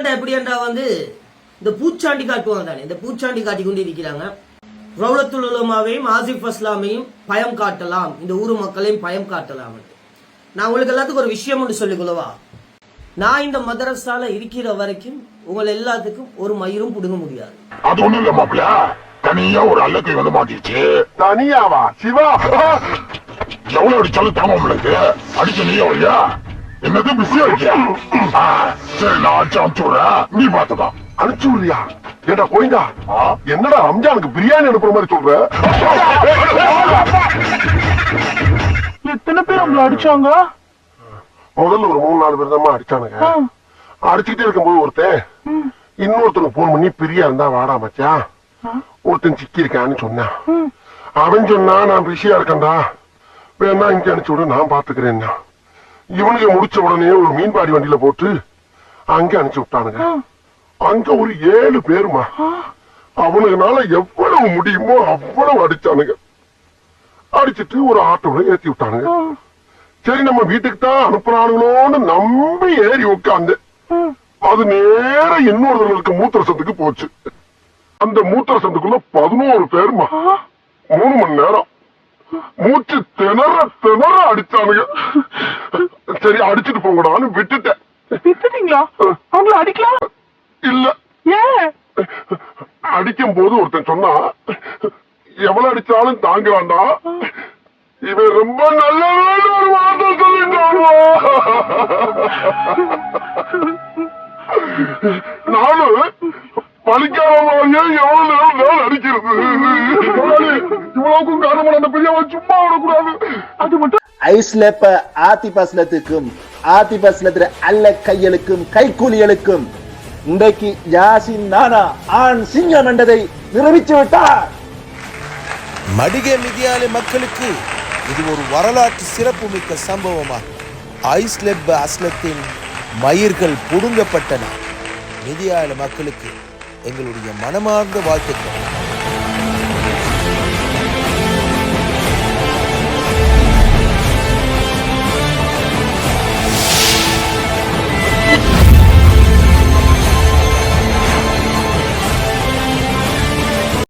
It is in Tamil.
சிங்கமண்டா எப்படி என்றா வந்து இந்த பூச்சாண்டி காட்டுவாங்க தானே இந்த பூச்சாண்டி காட்டி கொண்டு இருக்கிறாங்க. ரவுலத்துல் உலமாவையும் ஆசிஃப் அஸ்லாமையும் பயம் காட்டலாம். இந்த ஊர் மக்களையும் பயம் காட்டலாம் நான் உங்களுக்கு எல்லாத்துக்கும் ஒரு விஷயம் ஒன்று சொல்லிக்கொள்ளவா நான் இந்த மதரசால இருக்கிற வரைக்கும் உங்களை எல்லாத்துக்கும் ஒரு மயிரும் பிடுங்க முடியாது. அது ஒண்ணும் இல்ல மாப்பிள. தனியா ஒரு அல்லக்கை வந்து மாட்டிருச்சு. தனியாவா? சிவா? எவ்வளவு அடிச்சாலும் தாங்க உங்களுக்கு அடிச்ச நீ என்னது பிஸியா இருக்கியா நீ பாத்துதான் அனுப்பிச்சு விடுறியா? ஏடா கோயிந்தா என்னடா ரம்ஜானுக்கு பிரியாணி அனுப்புற மாதிரி சொல்ற? எத்தனை பேர் உங்களை அடிச்சாங்க? முதல்ல ஒரு மூணு நாலு பேர் தான் அடிச்சானுங்க. அடிச்சுக்கிட்டே இருக்கும்போது ஒருத்தன் இன்னொருத்தனுக்கு போன் பண்ணி பிரியா இருந்தா வாடா மச்சான். ஒருத்தன் சிக்கி இருக்கான்னு சொன்னான் அவன் சொன்னா நான் பிஸியா இருக்கேன்டா. வேணா இங்க அனுப்பிச்சு விடு நான் பாத்துக்கிறேன்னா. இவனுக்கு முடிச்ச உடனே ஒரு மீன்பாடி வண்டியில போட்டு அங்க அனுப்பிச்சு விட்டானுங்க. அங்க ஒரு ஏழு பேருமா. அவனுக்குனால எவ்வளவு முடியுமோ அவ்வளவு அடிச்சானுங்க. அடிச்சிட்டு ஒரு ஆட்டோல ஏத்தி விட்டானுங்க. சரி நம்ம வீட்டுக்கு தான் அனுப்புறானுங்களோன்னு நம்பி ஏறி உட்காந்து அது நேர இன்னொருத்தர்களுக்கு மூத்திர சத்துக்கு போச்சு. அந்த மூத்திர சத்துக்குள்ள பதினோரு பேருமா. மூணு மணி நேரம். மூச்சு திணற திணற அடிச்சானுங்க. சரி அடிச்சிட்டு போங்கடான்னு விட்டுட்டேன். வித்துட்டீங்களா அவங்கள அடிக்கலாம்? இல்ல. ஏன்? அடிக்கும் போது ஒருத்தன் சொன்னா எவ்வளவு அடிச்சாலும் தாங்குறான்டா இவன் ரொம்ப நல்லவன் ஒரு வார்த்தை சொல்லிட்டான் நானும் மாதிரியே எவ்வளவு நேரம் அடிக்கிறது? இவ்வளவுக்கும் காரணம் அந்த பெரியவன் சும்மா விடக்கூடாது. அது மட்டும் ஐஸ்லெப்ப ஆத்திபஸ்லத்துக்கும் ஆத்திபஸ்லத்துல அல்ல கையலுக்கும் கைக்கூலிகளுக்கும் இன்றைக்கு யாசின் நானா ஆண் சிங்கம் என்றதை நிரூபித்து விட்டார். மடிகை மிதியாலை மக்களுக்கு இது ஒரு வரலாற்று சிறப்புமிக்க சம்பவமாகும். ஐஸ்லெப் அஸ்லத்தின் மயிர்கள் புடுங்கப்பட்டன. மிதியால மக்களுக்கு எங்களுடைய மனமார்ந்த வாழ்த்துக்கள்.